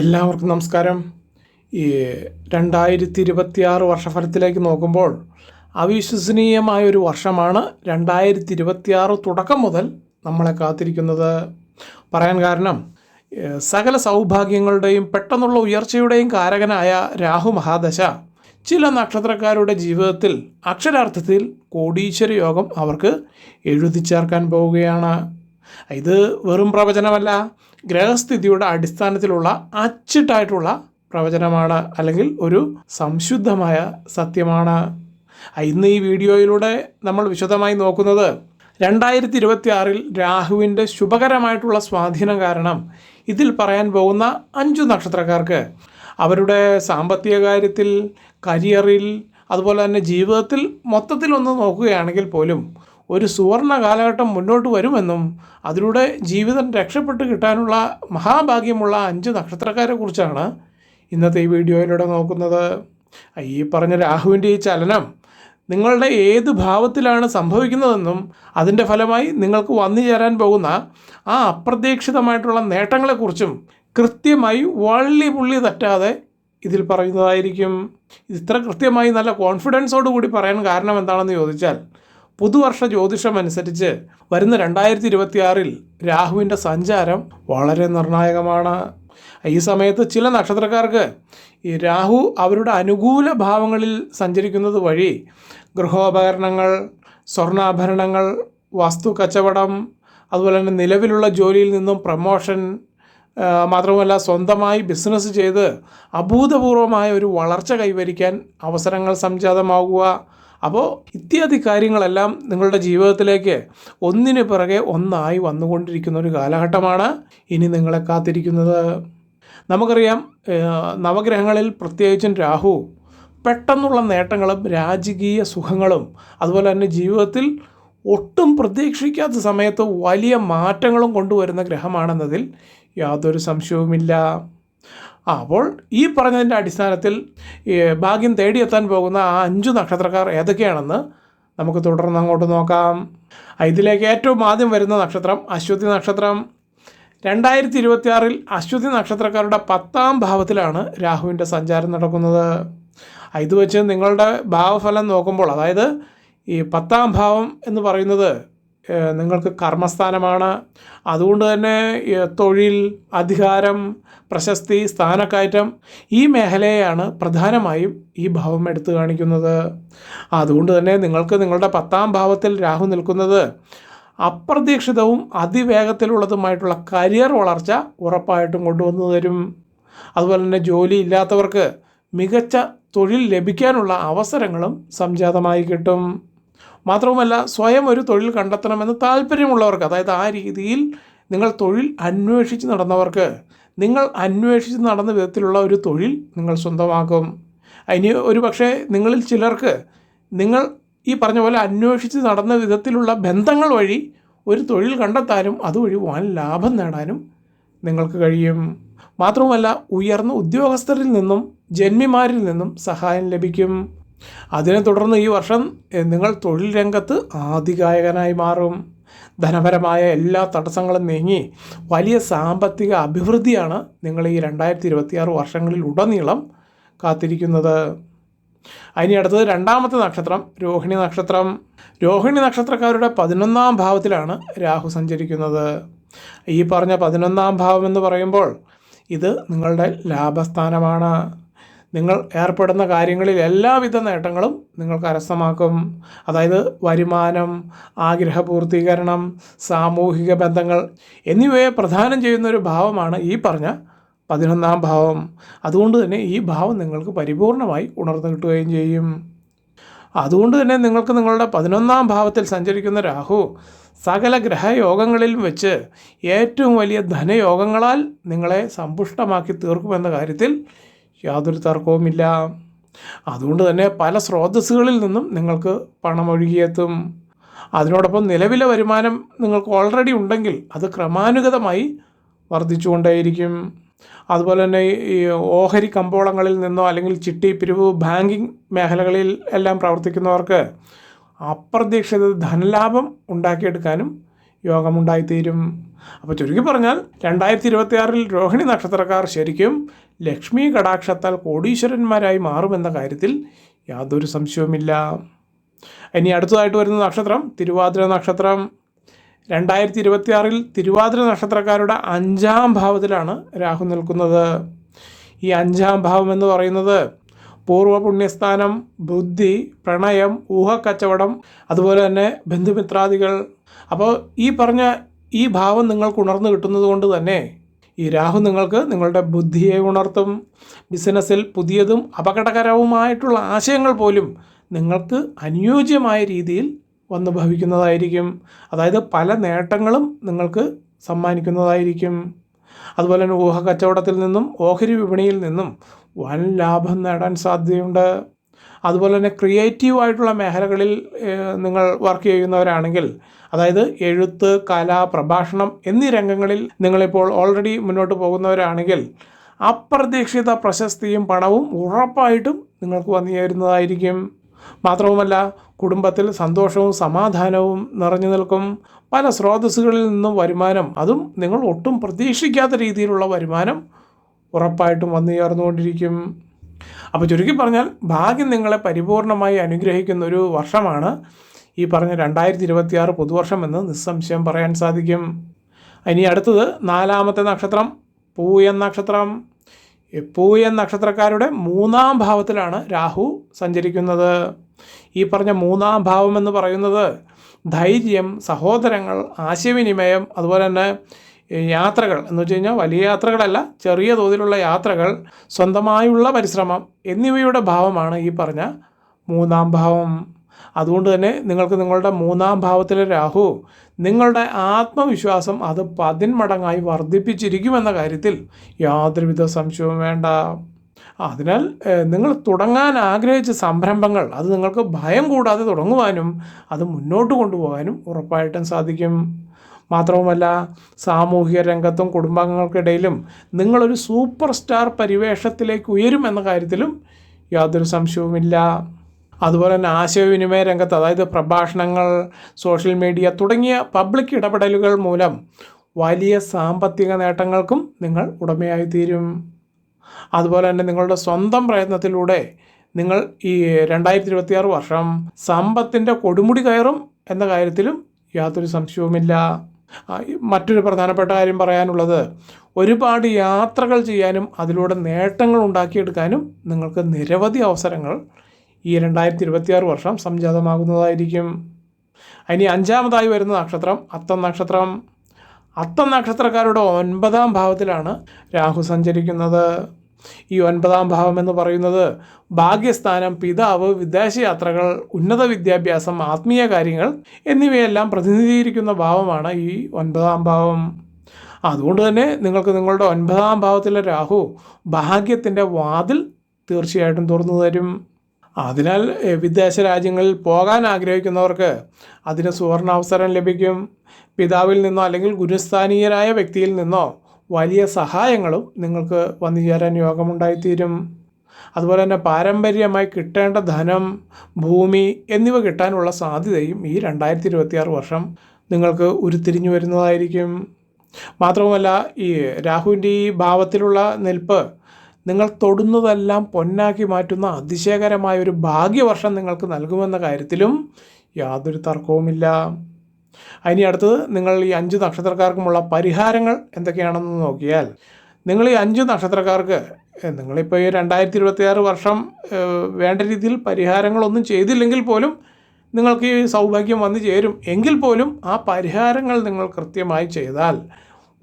എല്ലാവർക്കും നമസ്കാരം. ഈ രണ്ടായിരത്തി ഇരുപത്തിയാറ് വർഷഫലത്തിലേക്ക് നോക്കുമ്പോൾ അവിശ്വസനീയമായ ഒരു വർഷമാണ് രണ്ടായിരത്തി ഇരുപത്തിയാറ് തുടക്കം മുതൽ നമ്മളെ കാത്തിരിക്കുന്നത്. പറയാൻ കാരണം സകല സൗഭാഗ്യങ്ങളുടെയും പെട്ടെന്നുള്ള ഉയർച്ചയുടെയും കാരകനായ രാഹു മഹാദശ ചില നക്ഷത്രക്കാരുടെ ജീവിതത്തിൽ അക്ഷരാർത്ഥത്തിൽ കോടീശ്വര യോഗം അവർക്ക് എഴുതി ചേർക്കാൻ പോവുകയാണ്. ഇത് വെറും പ്രവചനമല്ല ഗ്രഹസ്ഥിതിയുടെ അടിസ്ഥാനത്തിലുള്ള അച്ചിട്ടായിട്ടുള്ള പ്രവചനമാണ് അല്ലെങ്കിൽ ഒരു സംശുദ്ധമായ സത്യമാണ്. ഇന്ന് ഈ വീഡിയോയിലൂടെ നമ്മൾ വിശദമായി നോക്കുന്നത് രണ്ടായിരത്തി ഇരുപത്തി ആറിൽ രാഹുവിന്റെ ശുഭകരമായിട്ടുള്ള സ്വാധീനം കാരണം ഇതിൽ പറയാൻ പോകുന്ന അഞ്ചു നക്ഷത്രക്കാർക്ക്. അവരുടെ സാമ്പത്തിക കാര്യത്തിൽ കരിയറിൽ അതുപോലെ തന്നെ ജീവിതത്തിൽ മൊത്തത്തിലൊന്ന് നോക്കുകയാണെങ്കിൽ പോലും ഒരു സുവർണ കാലഘട്ടം മുന്നോട്ട് വരുമെന്നും അതിലൂടെ ജീവിതം രക്ഷപ്പെട്ട് കിട്ടാനുള്ള മഹാഭാഗ്യമുള്ള അഞ്ച് നക്ഷത്രക്കാരെ കുറിച്ചാണ് ഇന്നത്തെ ഈ വീഡിയോയിലൂടെ നോക്കുന്നത്. ഈ പറഞ്ഞ രാഹുവിന്റെ ഈ ചലനം നിങ്ങളുടെ ഏത് ഭാവത്തിലാണ് സംഭവിക്കുന്നതെന്നും അതിന്റെ ഫലമായി നിങ്ങൾക്ക് വന്നു ചേരാൻ പോകുന്ന ആ അപ്രതീക്ഷിതമായിട്ടുള്ള നേട്ടങ്ങളെക്കുറിച്ചും കൃത്യമായി വള്ളി പുള്ളി തെറ്റാതെ ഇതിൽ പറയുന്നതായിരിക്കും. ഇത്ര കൃത്യമായി നല്ല കോൺഫിഡൻസോട് കൂടി പറയാൻ കാരണം എന്താണെന്ന് ചോദിച്ചാൽ പുതുവർഷ ജ്യോതിഷം അനുസരിച്ച് വരുന്ന രണ്ടായിരത്തി ഇരുപത്തിയാറിൽ രാഹുവിന്റെ സഞ്ചാരം വളരെ നിർണായകമാണ്. ഈ സമയത്ത് ചില നക്ഷത്രക്കാർക്ക് ഈ രാഹു അവരുടെ അനുകൂല ഭാവങ്ങളിൽ സഞ്ചരിക്കുന്നത് വഴി ഗൃഹോപകരണങ്ങൾ സ്വർണാഭരണങ്ങൾ വസ്തു കച്ചവടം അതുപോലെ തന്നെ നിലവിലുള്ള ജോലിയിൽ നിന്നും പ്രമോഷൻ മാത്രമല്ല സ്വന്തമായി ബിസിനസ് ചെയ്ത് അഭൂതപൂർവമായ ഒരു വളർച്ച കൈവരിക്കാൻ അവസരങ്ങൾ സംജാതമാകുക അപ്പോൾ ഇത്യാദി കാര്യങ്ങളെല്ലാം നിങ്ങളുടെ ജീവിതത്തിലേക്ക് ഒന്നിന് പിറകെ ഒന്നായി വന്നുകൊണ്ടിരിക്കുന്ന ഒരു കാലഘട്ടമാണ് ഇനി നിങ്ങളെ കാത്തിരിക്കുന്നത്. നമുക്കറിയാം നവഗ്രഹങ്ങളിൽ പ്രത്യേകിച്ചും രാഹു പെട്ടെന്നുള്ള നേട്ടങ്ങളും രാജകീയ സുഖങ്ങളും അതുപോലെ തന്നെ ജീവിതത്തിൽ ഒട്ടും പ്രതീക്ഷിക്കാത്ത സമയത്ത് വലിയ മാറ്റങ്ങളും കൊണ്ടുവരുന്ന ഗ്രഹമാണെന്നതിൽ യാതൊരു സംശയവുമില്ല. ആ, അപ്പോൾ ഈ പറഞ്ഞതിന്റെ അടിസ്ഥാനത്തിൽ ഭാഗ്യം തേടിയെത്താൻ പോകുന്ന ആ അഞ്ച് നക്ഷത്രക്കാർ ഏതൊക്കെയാണെന്ന് നമുക്ക് തുടർന്ന് അങ്ങോട്ട് നോക്കാം. ഇതിലേക്ക് ഏറ്റവും ആദ്യം വരുന്ന നക്ഷത്രം അശ്വതി നക്ഷത്രം. രണ്ടായിരത്തി ഇരുപത്തിയാറിൽ അശ്വതി നക്ഷത്രക്കാരുടെ പത്താം ഭാവത്തിലാണ് രാഹുവിന്റെ സഞ്ചാരം നടക്കുന്നത്. ഇത് വെച്ച് നിങ്ങളുടെ ഭാവഫലം നോക്കുമ്പോൾ അതായത് ഈ പത്താം ഭാവം എന്ന് പറയുന്നത് നിങ്ങൾക്ക് കർമ്മസ്ഥാനമാണ്. അതുകൊണ്ട് തന്നെ തൊഴിൽ അധികാരം പ്രശസ്തി സ്ഥാനക്കയറ്റം ഈ മേഖലയെയാണ് പ്രധാനമായും ഈ ഭാവം എടുത്തു കാണിക്കുന്നത്. അതുകൊണ്ട് തന്നെ നിങ്ങൾക്ക് നിങ്ങളുടെ പത്താം ഭാവത്തിൽ രാഹു നിൽക്കുന്നത് അപ്രതീക്ഷിതവും അതിവേഗത്തിലുള്ളതുമായിട്ടുള്ള കരിയർ വളർച്ച ഉറപ്പായിട്ടും കൊണ്ടുവന്നു തരും. അതുപോലെ തന്നെ ജോലി ഇല്ലാത്തവർക്ക് മികച്ച തൊഴിൽ ലഭിക്കാനുള്ള അവസരങ്ങളും സംജാതമായി കിട്ടും. മാത്രവുമല്ല സ്വയം ഒരു തൊഴിൽ കണ്ടെത്തണമെന്ന് താല്പര്യമുള്ളവർക്ക് അതായത് ആ രീതിയിൽ നിങ്ങൾ തൊഴിൽ അന്വേഷിച്ച് നടന്നവർക്ക് നിങ്ങൾ അന്വേഷിച്ച് നടന്ന വിധത്തിലുള്ള ഒരു തൊഴിൽ നിങ്ങൾ സ്വന്തമാക്കും. ഇനി ഒരു പക്ഷേ നിങ്ങളിൽ ചിലർക്ക് നിങ്ങൾ ഈ പറഞ്ഞ പോലെ അന്വേഷിച്ച് നടന്ന വിധത്തിലുള്ള ബന്ധങ്ങൾ വഴി ഒരു തൊഴിൽ കണ്ടെത്താനും അതുവഴി വൻ ലാഭം നേടാനും നിങ്ങൾക്ക് കഴിയും. മാത്രവുമല്ല ഉയർന്ന ഉദ്യോഗസ്ഥരിൽ നിന്നും ജന്മിമാരിൽ നിന്നും സഹായം ലഭിക്കും. അതിനെ തുടർന്ന് ഈ വർഷം നിങ്ങൾ തൊഴിൽ രംഗത്ത് ആധികായകനായി മാറും. ധനപരമായ എല്ലാ തടസ്സങ്ങളും നീങ്ങി വലിയ സാമ്പത്തിക അഭിവൃദ്ധിയാണ് നിങ്ങൾ ഈ രണ്ടായിരത്തി ഇരുപത്തിയാറ് വർഷങ്ങളിൽ ഉടനീളം കാത്തിരിക്കുന്നത്. അതിനി അടുത്തത് രണ്ടാമത്തെ നക്ഷത്രം രോഹിണി നക്ഷത്രം. രോഹിണി നക്ഷത്രക്കാരുടെ പതിനൊന്നാം ഭാവത്തിലാണ് രാഹു സഞ്ചരിക്കുന്നത്. ഈ പറഞ്ഞ പതിനൊന്നാം ഭാവം എന്ന് പറയുമ്പോൾ ഇത് നിങ്ങളുടെ ലാഭസ്ഥാനമാണ്. നിങ്ങൾ ഏർപ്പെടുന്ന കാര്യങ്ങളിൽ എല്ലാവിധ നേട്ടങ്ങളും നിങ്ങൾ കരസ്ഥമാക്കും അതായത് വരുമാനം ആഗ്രഹപൂർത്തീകരണം സാമൂഹിക ബന്ധങ്ങൾ എന്നിവയെ പ്രധാനം ചെയ്യുന്ന ഒരു ഭാവമാണ് ഈ പറഞ്ഞ പതിനൊന്നാം ഭാവം. അതുകൊണ്ട് തന്നെ ഈ ഭാവം നിങ്ങൾക്ക് പരിപൂർണമായി ഉണർന്നു കിട്ടുകയും ചെയ്യും. അതുകൊണ്ട് തന്നെ നിങ്ങൾക്ക് നിങ്ങളുടെ പതിനൊന്നാം ഭാവത്തിൽ സഞ്ചരിക്കുന്ന രാഹു സകല ഗ്രഹയോഗങ്ങളിലും വെച്ച് ഏറ്റവും വലിയ ധനയോഗങ്ങളാൽ നിങ്ങളെ സമ്പുഷ്ടമാക്കി തീർക്കുമെന്ന കാര്യത്തിൽ യാതൊരു തർക്കവുമില്ല. അതുകൊണ്ട് തന്നെ പല സ്രോതസ്സുകളിൽ നിന്നും നിങ്ങൾക്ക് പണം ഒഴുകിയെത്തും. അതിനോടൊപ്പം നിലവിലെ വരുമാനം നിങ്ങൾക്ക് ഓൾറെഡി ഉണ്ടെങ്കിൽ അത് ക്രമാനുഗതമായി വർദ്ധിച്ചുകൊണ്ടേയിരിക്കും. അതുപോലെ തന്നെ ഈ ഓഹരി കമ്പോളങ്ങളിൽ നിന്നോ അല്ലെങ്കിൽ ചിട്ടി പിരിവ് ബാങ്കിങ് മേഖലകളിൽ എല്ലാം പ്രവർത്തിക്കുന്നവർക്ക് അപ്രതീക്ഷിത ധനലാഭം ഉണ്ടാക്കിയെടുക്കാനും യോഗമുണ്ടായിത്തീരും. അപ്പോൾ ചുരുക്കി പറഞ്ഞാൽ രണ്ടായിരത്തി ഇരുപത്തിയാറിൽ രോഹിണി നക്ഷത്രക്കാർ ശരിക്കും ലക്ഷ്മി കടാക്ഷത്താൽ കോടീശ്വരന്മാരായി മാറുമെന്ന കാര്യത്തിൽ യാതൊരു സംശയവുമില്ല. ഇനി അടുത്തതായിട്ട് വരുന്ന നക്ഷത്രം തിരുവാതിര നക്ഷത്രം. രണ്ടായിരത്തി ഇരുപത്തിയാറിൽ തിരുവാതിര നക്ഷത്രക്കാരുടെ അഞ്ചാം ഭാവത്തിലാണ് രാഹു നിൽക്കുന്നത്. ഈ അഞ്ചാം ഭാവം എന്ന് പറയുന്നത് പൂർവ പുണ്യസ്ഥാനം ബുദ്ധി പ്രണയം ഊഹക്കച്ചവടം അതുപോലെ തന്നെ ബന്ധുമിത്രാദികൾ അപ്പോൾ ഈ പറഞ്ഞ ഈ ഭാവം നിങ്ങൾക്ക് ഉണർന്നു കിട്ടുന്നത് കൊണ്ട് തന്നെ ഈ രാഹു നിങ്ങൾക്ക് നിങ്ങളുടെ ബുദ്ധിയെ ഉണർത്തും ബിസിനസ്സിൽ പുതിയതും അപകടകരവുമായിട്ടുള്ള ആശയങ്ങൾ പോലും നിങ്ങൾക്ക് അനുയോജ്യമായ രീതിയിൽ വന്നു ഭവിക്കുന്നതായിരിക്കും. അതായത് പല നേട്ടങ്ങളും നിങ്ങൾക്ക് സമ്മാനിക്കുന്നതായിരിക്കും. അതുപോലെ തന്നെ ഊഹ കച്ചവടത്തിൽ നിന്നും ഓഹരി വിപണിയിൽ നിന്നും വൻ ലാഭം നേടാൻ സാധ്യതയുണ്ട്. അതുപോലെ തന്നെ ക്രിയേറ്റീവ് ആയിട്ടുള്ള മേഖലകളിൽ നിങ്ങൾ വർക്ക് ചെയ്യുന്നവരാണെങ്കിൽ അതായത് എഴുത്ത് കല പ്രഭാഷണം എന്നീ രംഗങ്ങളിൽ നിങ്ങളിപ്പോൾ ഓൾറെഡി മുന്നോട്ട് പോകുന്നവരാണെങ്കിൽ അപ്രതീക്ഷിത പ്രശസ്തിയും പണവും ഉറപ്പായിട്ടും നിങ്ങൾക്ക് വന്നു ചേരുന്നതായിരിക്കും. മാത്രവുമല്ല കുടുംബത്തിൽ സന്തോഷവും സമാധാനവും നിറഞ്ഞു നിൽക്കും. പല സ്രോതസ്സുകളിൽ നിന്നും വരുമാനം അതും നിങ്ങൾ ഒട്ടും പ്രതീക്ഷിക്കാത്ത രീതിയിലുള്ള വരുമാനം ഉറപ്പായിട്ടും വന്നു ചേർന്നുകൊണ്ടിരിക്കും. അപ്പോൾ ചുരുക്കി പറഞ്ഞാൽ ഭാഗ്യം നിങ്ങളെ പരിപൂർണമായി അനുഗ്രഹിക്കുന്ന ഒരു വർഷമാണ്. ഈ പറഞ്ഞ രണ്ടായിരത്തി ഇരുപത്തിയാറ് പുതുവർഷം എന്ന് നിസ്സംശയം പറയാൻ സാധിക്കും. ഇനി അടുത്തത് നാലാമത്തെ നക്ഷത്രം പൂയൻ നക്ഷത്രം. പൂയൻ നക്ഷത്രക്കാരുടെ മൂന്നാം ഭാവത്തിലാണ് രാഹു സഞ്ചരിക്കുന്നത്. ഈ പറഞ്ഞ മൂന്നാം ഭാവം എന്ന് പറയുന്നത് ധൈര്യം സഹോദരങ്ങൾ ആശയവിനിമയം അതുപോലെ തന്നെ യാത്രകൾ എന്ന് വെച്ച് കഴിഞ്ഞാൽ വലിയ യാത്രകളല്ല ചെറിയ തോതിലുള്ള യാത്രകൾ സ്വന്തമായുള്ള പരിശ്രമം എന്നിവയുടെ ഭാവമാണ് ഈ പറഞ്ഞ മൂന്നാം ഭാവം. അതുകൊണ്ട് തന്നെ നിങ്ങൾക്ക് നിങ്ങളുടെ മൂന്നാം ഭാവത്തിലെ രാഹു നിങ്ങളുടെ ആത്മവിശ്വാസം അത് പതിന്മടങ്ങായി വർദ്ധിപ്പിച്ചിരിക്കുമെന്ന കാര്യത്തിൽ യാതൊരുവിധ സംശയവും വേണ്ട. അതിനാൽ നിങ്ങൾ തുടങ്ങാൻ ആഗ്രഹിച്ച സംരംഭങ്ങൾ അത് നിങ്ങൾക്ക് ഭയം കൂടാതെ തുടങ്ങുവാനും അത് മുന്നോട്ട് കൊണ്ടുപോകാനും ഉറപ്പായിട്ടും സാധിക്കും. മാത്രവുമല്ല സാമൂഹിക രംഗത്തും കുടുംബാംഗങ്ങൾക്കിടയിലും നിങ്ങളൊരു സൂപ്പർ സ്റ്റാർ പരിവേഷത്തിലേക്ക് ഉയരും എന്ന കാര്യത്തിലും യാതൊരു സംശയവുമില്ല. അതുപോലെ തന്നെ ആശയവിനിമയ രംഗത്ത് അതായത് പ്രഭാഷണങ്ങൾ സോഷ്യൽ മീഡിയ തുടങ്ങിയ പബ്ലിക് ഇടപെടലുകൾ മൂലം വലിയ സാമ്പത്തിക നേട്ടങ്ങൾക്കും നിങ്ങൾ ഉടമയായി തീരും അതുപോലെ തന്നെ നിങ്ങളുടെ സ്വന്തം പ്രയത്നത്തിലൂടെ നിങ്ങൾ ഈ രണ്ടായിരത്തി ഇരുപത്തിയാറ് വർഷം സമ്പത്തിന്റെ കൊടുമുടി കയറും എന്ന കാര്യത്തിലും യാതൊരു സംശയവുമില്ല. മറ്റൊരു പ്രധാനപ്പെട്ട കാര്യം പറയാനുള്ളത് ഒരുപാട് യാത്രകൾ ചെയ്യാനും അതിലൂടെ നേട്ടങ്ങൾ ഉണ്ടാക്കിയെടുക്കാനും നിങ്ങൾക്ക് നിരവധി അവസരങ്ങൾ ഈ രണ്ടായിരത്തി ഇരുപത്തിയാറ് വർഷം സംജാതമാകുന്നതായിരിക്കും. ഇനി അഞ്ചാമതായി വരുന്ന നക്ഷത്രം അത്തം നക്ഷത്രം. അത്തം നക്ഷത്രക്കാരുടെ ഒൻപതാം ഭാവത്തിലാണ് രാഹു സഞ്ചരിക്കുന്നത്. ഈ ഒൻപതാം ഭാവം എന്ന് പറയുന്നത് ഭാഗ്യസ്ഥാനം പിതാവ് വിദേശയാത്രകൾ ഉന്നത വിദ്യാഭ്യാസം ആത്മീയ കാര്യങ്ങൾ എന്നിവയെല്ലാം പ്രതിനിധീകരിക്കുന്ന ഭാവമാണ് ഈ ഒൻപതാം ഭാവം. അതുകൊണ്ട് തന്നെ നിങ്ങൾക്ക് നിങ്ങളുടെ ഒൻപതാം ഭാവത്തിലെ രാഹു ഭാഗ്യത്തിന്റെ വാതിൽ തീർച്ചയായിട്ടും തുറന്നു തരും. അതിനാൽ വിദേശ രാജ്യങ്ങളിൽ പോകാൻ ആഗ്രഹിക്കുന്നവർക്ക് അതിന് സുവർണാവസരം ലഭിക്കും. പിതാവിൽ നിന്നോ അല്ലെങ്കിൽ ഗുരുസ്ഥാനീയരായ വ്യക്തിയിൽ നിന്നോ വലിയ സഹായങ്ങളും നിങ്ങൾക്ക് വന്നു ചേരാൻ യോഗമുണ്ടായിത്തീരും. അതുപോലെ തന്നെ പാരമ്പര്യമായി കിട്ടേണ്ട ധനം ഭൂമി എന്നിവ കിട്ടാനുള്ള സാധ്യതയും ഈ രണ്ടായിരത്തി ഇരുപത്തിയാറ് വർഷം നിങ്ങൾക്ക് ഉരുത്തിരിഞ്ഞു വരുന്നതായിരിക്കും. മാത്രവുമല്ല ഈ രാഹുവിന്റെ ഈ ഭാവത്തിലുള്ള നിൽപ്പ് നിങ്ങൾ തൊടുന്നതെല്ലാം പൊന്നാക്കി മാറ്റുന്ന അതിശയകരമായ ഒരു ഭാഗ്യവർഷം നിങ്ങൾക്ക് നൽകുമെന്ന കാര്യത്തിലും യാതൊരു തർക്കവുമില്ല. ഇനി അടുത്തത് നിങ്ങൾ ഈ അഞ്ച് നക്ഷത്രക്കാർക്കുമുള്ള പരിഹാരങ്ങൾ എന്തൊക്കെയാണെന്ന് നോക്കിയാൽ നിങ്ങൾ ഈ അഞ്ച് നക്ഷത്രക്കാർക്ക് നിങ്ങളിപ്പോൾ ഈ രണ്ടായിരത്തി ഇരുപത്തിയാറ് വർഷം വേണ്ട രീതിയിൽ പരിഹാരങ്ങളൊന്നും ചെയ്തില്ലെങ്കിൽ പോലും നിങ്ങൾക്ക് ഈ സൗഭാഗ്യം വന്നു ചേരും. എങ്കിൽ പോലും ആ പരിഹാരങ്ങൾ നിങ്ങൾ കൃത്യമായി ചെയ്താൽ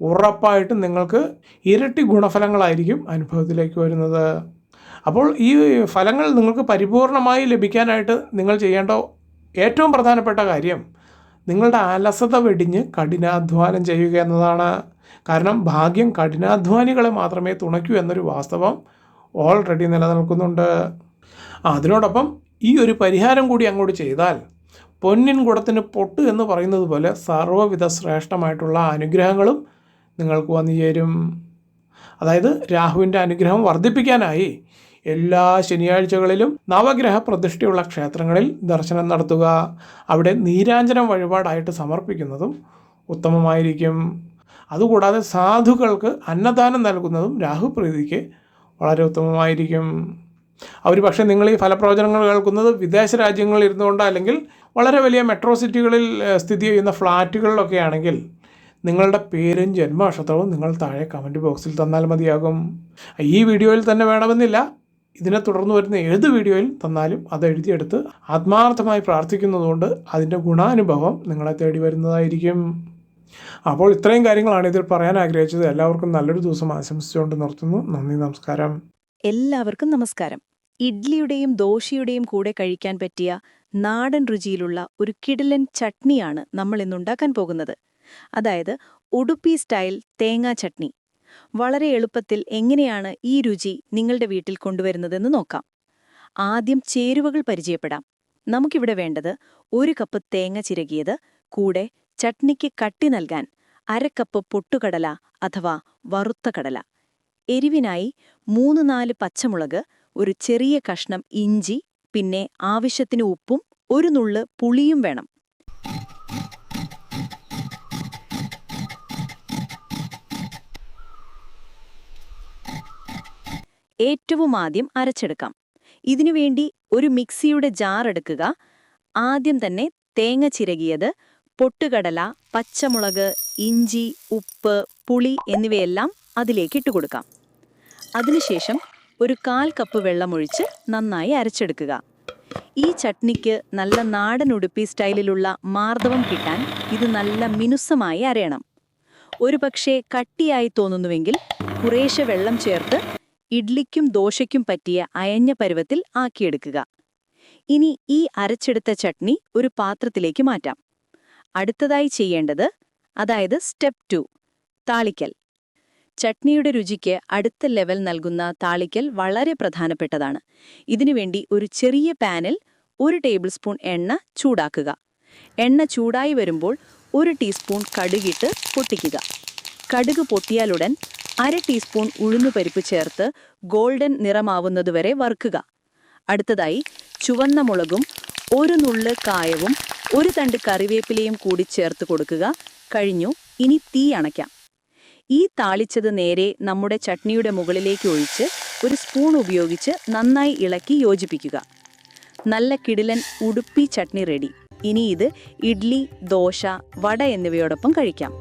ഉറപ്പായിട്ടും നിങ്ങൾക്ക് ഇരട്ടി ഗുണഫലങ്ങളായിരിക്കും അനുഭവത്തിലേക്ക് വരുന്നത്. അപ്പോൾ ഈ ഫലങ്ങൾ നിങ്ങൾക്ക് പരിപൂർണമായി ലഭിക്കാനായിട്ട് നിങ്ങൾ ചെയ്യേണ്ട ഏറ്റവും പ്രധാനപ്പെട്ട കാര്യം നിങ്ങളുടെ അലസത വെടിഞ്ഞ് കഠിനാധ്വാനം ചെയ്യുക എന്നതാണ്. കാരണം ഭാഗ്യം കഠിനാധ്വാനികളെ മാത്രമേ തുണയ്ക്കൂ എന്നൊരു വാസ്തവം ഓൾറെഡി നിലനിൽക്കുന്നുണ്ട്. അതിനോടൊപ്പം ഈ ഒരു പരിഹാരം കൂടി അങ്ങോട്ട് ചെയ്താൽ പൊന്നിൻ കുടത്തിന് പൊട്ട് എന്ന് പറയുന്നത് പോലെ സർവവിധ ശ്രേഷ്ഠമായിട്ടുള്ള അനുഗ്രഹങ്ങളും നിങ്ങൾക്ക് വന്നു ചേരും. അതായത് രാഹുവിന്റെ അനുഗ്രഹം വർദ്ധിപ്പിക്കാനായി എല്ലാ ശനിയാഴ്ചകളിലും നവഗ്രഹ പ്രതിഷ്ഠയുള്ള ക്ഷേത്രങ്ങളിൽ ദർശനം നടത്തുക. അവിടെ നീരാഞ്ജനം വഴിപാടായിട്ട് സമർപ്പിക്കുന്നതും ഉത്തമമായിരിക്കും. അതുകൂടാതെ സാധുക്കൾക്ക് അന്നദാനം നൽകുന്നതും രാഹുപ്രീതിക്ക് വളരെ ഉത്തമമായിരിക്കും. അവർ പക്ഷേ നിങ്ങൾ ഈ ഫലപ്രവചനങ്ങൾ കേൾക്കുന്നത് വിദേശ രാജ്യങ്ങളിൽ ഇരുന്നുകൊണ്ട് അല്ലെങ്കിൽ വളരെ വലിയ മെട്രോ സിറ്റികളിൽ സ്ഥിതി ചെയ്യുന്ന ഫ്ലാറ്റുകളിലൊക്കെ ആണെങ്കിൽ നിങ്ങളുടെ പേരും ജന്മനക്ഷത്രവും നിങ്ങൾ താഴെ കമന്റ് ബോക്സിൽ തന്നാൽ മതിയാകും. ഈ വീഡിയോയിൽ തന്നെ വേണമെന്നില്ല ഇതിനെ തുടർന്ന് വരുന്ന ഏത് വീഡിയോയിൽ തന്നാലും അത് എഴുതിയെടുത്ത് ആത്മാർത്ഥമായി പ്രാർത്ഥിക്കുന്നതുകൊണ്ട് അതിന്റെ ഗുണാനുഭവം നിങ്ങളെ തേടി വരുന്നതായിരിക്കും. അപ്പോൾ ഇത്രയും കാര്യങ്ങളാണ് ഇതിൽ പറയാൻ ആഗ്രഹിച്ചത്. എല്ലാവർക്കും നല്ലൊരു ദിവസം ആശംസിച്ചുകൊണ്ട് നിർത്തുന്നു. നന്ദി നമസ്കാരം. എല്ലാവർക്കും നമസ്കാരം. ഇഡ്ലിയുടെയും ദോശയുടെയും കൂടെ കഴിക്കാൻ പറ്റിയ നാടൻ രുചിയിലുള്ള ഒരു കിടിലൻ ചട്നിയാണ് നമ്മൾ ഇന്നുണ്ടാക്കാൻ പോകുന്നത്. അതായത് ഉടുപ്പി സ്റ്റൈൽ തേങ്ങാ ചട്നി. വളരെ എളുപ്പത്തിൽ എങ്ങനെയാണ് ഈ രുചി നിങ്ങളുടെ വീട്ടിൽ കൊണ്ടുവരുന്നതെന്ന് നോക്കാം. ആദ്യം ചേരുവകൾ പരിചയപ്പെടാം. നമുക്കിവിടെ വേണ്ടത് ഒരു കപ്പ് തേങ്ങ ചിരകിയത് കൂടെ ചട്നിക്ക് കട്ടി നൽകാൻ അരക്കപ്പ് കപ്പ് പൊട്ടുകടല അഥവാ വറുത്ത കടല. എരിവിനായി മൂന്ന് നാല് പച്ചമുളക് ഒരു ചെറിയ കഷ്ണം ഇഞ്ചി പിന്നെ ആവശ്യത്തിന് ഉപ്പും ഒരു നുള്ള് പുളിയും വേണം. ഏറ്റവും ആദ്യം അരച്ചെടുക്കാം ഇതിനുവേണ്ടി ഒരു മിക്സിയുടെ ജാർ എടുക്കുക. ആദ്യം തന്നെ തേങ്ങ ചിരകിയത് പൊട്ടുകടല പച്ചമുളക് ഇഞ്ചി ഉപ്പ് പുളി എന്നിവയെല്ലാം അതിലേക്ക് ഇട്ട് കൊടുക്കാം. അതിനുശേഷം ഒരു കാൽ കപ്പ് വെള്ളമൊഴിച്ച് നന്നായി അരച്ചെടുക്കുക. ഈ ചട്നിക്ക് നല്ല നാടൻ ഉടുപ്പി സ്റ്റൈലിലുള്ള മാർദ്ദവം കിട്ടാൻ ഇത് നല്ല മിനുസമായി അരയണം. ഒരുപക്ഷെ കട്ടിയായി തോന്നുന്നുവെങ്കിൽ കുറേശ്ശെ വെള്ളം ചേർത്ത് ഇഡ്ലിക്കും ദോശയ്ക്കും പറ്റിയ അയഞ്ഞ പരുവത്തിൽ ആക്കിയെടുക്കുക. ഇനി ഈ അരച്ചെടുത്ത ചട്നി ഒരു പാത്രത്തിലേക്ക് മാറ്റാം. അടുത്തതായി ചെയ്യേണ്ടത് അതായത് സ്റ്റെപ്പ് ടു താളിക്കൽ. ചട്നിയുടെ രുചിക്ക് അടുത്ത ലെവൽ നൽകുന്ന താളിക്കൽ വളരെ പ്രധാനപ്പെട്ടതാണ്. ഇതിനുവേണ്ടി ഒരു ചെറിയ പാനിൽ ഒരു ടേബിൾ സ്പൂൺ എണ്ണ ചൂടാക്കുക. എണ്ണ ചൂടായി വരുമ്പോൾ ഒരു ടീസ്പൂൺ കടുകിട്ട് പൊട്ടിക്കുക. കടുക് പൊട്ടിയാലുടൻ അര ടീസ്പൂൺ ഉഴുന്നുപരിപ്പ് ചേർത്ത് ഗോൾഡൻ നിറമാവുന്നതുവരെ വറുക്കുക. അടുത്തതായി ചുവന്ന മുളകും ഒരു നുള്ള് കായവും ഒരു തണ്ട് കറിവേപ്പിലയും കൂടി ചേർത്ത് കൊടുക്കുക. കഴിഞ്ഞു. ഇനി തീ അണയ്ക്കാം. ഈ താളിച്ചത് നേരെ നമ്മുടെ ചട്നിയുടെ മുകളിലേക്ക് ഒഴിച്ച് ഒരു സ്പൂൺ ഉപയോഗിച്ച് നന്നായി ഇളക്കി യോജിപ്പിക്കുക. നല്ല കിടിലൻ ഉടുപ്പി ചട്നി റെഡി. ഇനി ഇത് ഇഡ്ലി ദോശ വട എന്നിവയോടൊപ്പം കഴിക്കാം.